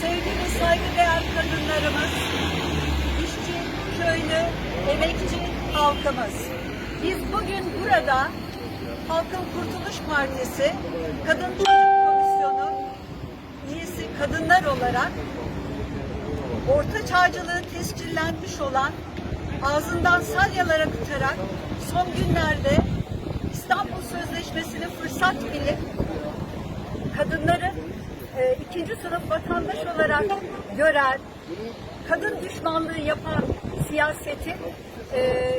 Sevgili saygıdeğer kadınlarımız, işçi, köylü, emekçi halkımız. Biz bugün burada Halkın Kurtuluş Partisi Kadın Çocuk Komisyonu üyesi kadınlar olarak orta çağcılığı tescillenmiş olan ağzından salyalar akıtarak son günlerde İstanbul Sözleşmesi'ni fırsat bilip kadınları e, ikinci sınıf vatandaş olarak gören, kadın düşmanlığı yapan siyasetin e,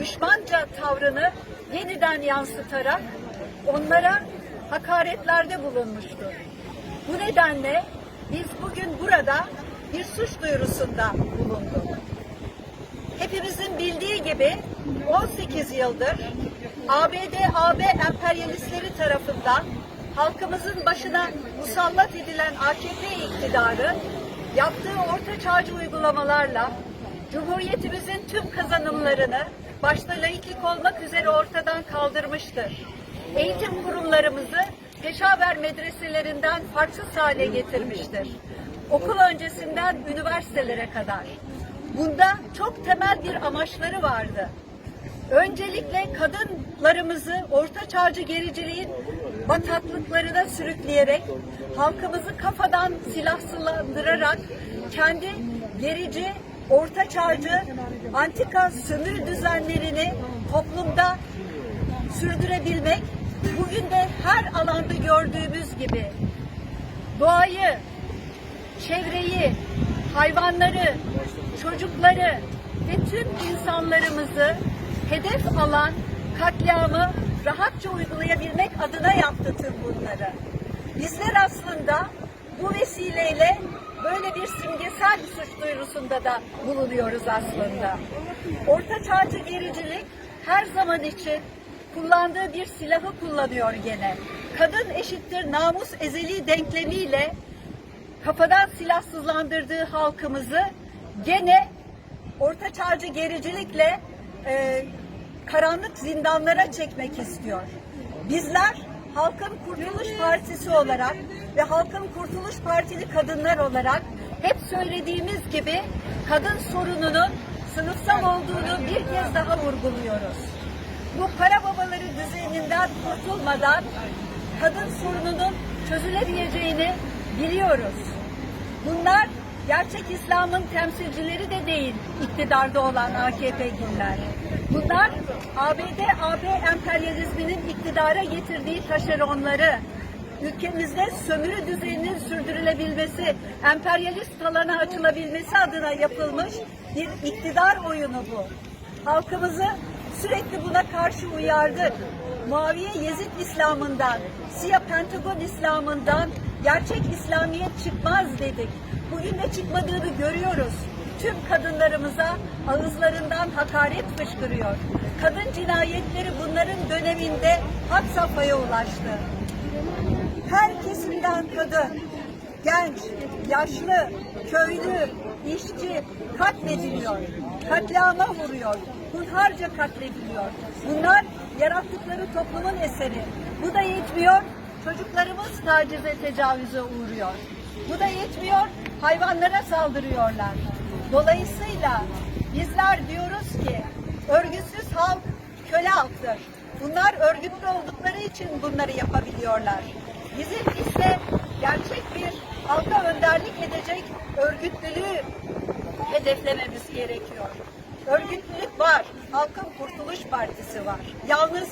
düşmanca tavrını yeniden yansıtarak onlara hakaretlerde bulunmuştur. Bu nedenle biz bugün burada bir suç duyurusunda bulunduk. Hepimizin bildiği gibi 18 yıldır ABD, AB emperyalistleri tarafından halkımızın başına musallat edilen AKP iktidarı yaptığı orta çağcı uygulamalarla Cumhuriyetimizin tüm kazanımlarını başta laiklik olmak üzere ortadan kaldırmıştır. Eğitim kurumlarımızı peşaver medreselerinden farksız hale getirmiştir. Okul öncesinden üniversitelere kadar. Bunda çok temel bir amaçları vardı. Öncelikle kadınlarımızı orta çağcı gericiliğin bataklıklarına sürükleyerek halkımızı kafadan silahsızlandırarak kendi gerici, orta çağcı, antika sömürü düzenlerini toplumda sürdürebilmek bugün de her alanda gördüğümüz gibi doğayı, çevreyi, hayvanları, çocukları ve tüm insanlarımızı hedef alan katliamı rahatça uygulayabilmek adına yaptı tüm bunları. Bizler aslında bu vesileyle böyle bir simgesel suç duyurusunda da bulunuyoruz aslında. Orta çağcı gericilik her zaman için kullandığı bir silahı kullanıyor gene. Kadın eşittir namus ezeli denklemiyle kafadan silahsızlandırdığı halkımızı gene orta çağcı gericilikle e, karanlık zindanlara çekmek istiyor. Bizler Halkın Kurtuluş Partisi olarak ve Halkın Kurtuluş Partili kadınlar olarak hep söylediğimiz gibi kadın sorununun sınıfsal olduğunu bir kez daha vurguluyoruz. Bu para babaları düzeninden kurtulmadan kadın sorununun çözülemeyeceğini biliyoruz. Bunlar gerçek İslam'ın temsilcileri de değil iktidarda olan AKP'liler. Bunlar ABD, AB emperyalizminin iktidara getirdiği taşeronları, ülkemizde sömürü düzeninin sürdürülebilmesi, emperyalist alana açılabilmesi adına yapılmış bir iktidar oyunu bu. Halkımızı sürekli buna karşı uyardık. Muaviye Yezid İslam'ından, Siyah Pentagon İslam'ından gerçek İslamiyet çıkmaz dedik. Bugün de çıkmadığını görüyoruz. Tüm kadınlarımıza ağızlarından hakaret fışkırıyor. Kadın cinayetleri bunların döneminde had safhaya ulaştı. Her kesimden kadın, genç, yaşlı, köylü, işçi katlediliyor. Katliama vuruyor. Hunharca katlediliyor. Bunlar yarattıkları toplumun eseri. Bu da yetmiyor. Çocuklarımız tacize, tecavüze uğruyor. Bu da yetmiyor. Hayvanlara saldırıyorlar. Dolayısıyla bizler diyoruz ki örgütsüz halk köle halktır. Bunlar örgütlü oldukları için bunları yapabiliyorlar. Bizim ise gerçek bir halka önderlik edecek örgütlülüğü hedeflememiz gerekiyor. Örgütlülük var. Halkın Kurtuluş Partisi var. Yalnız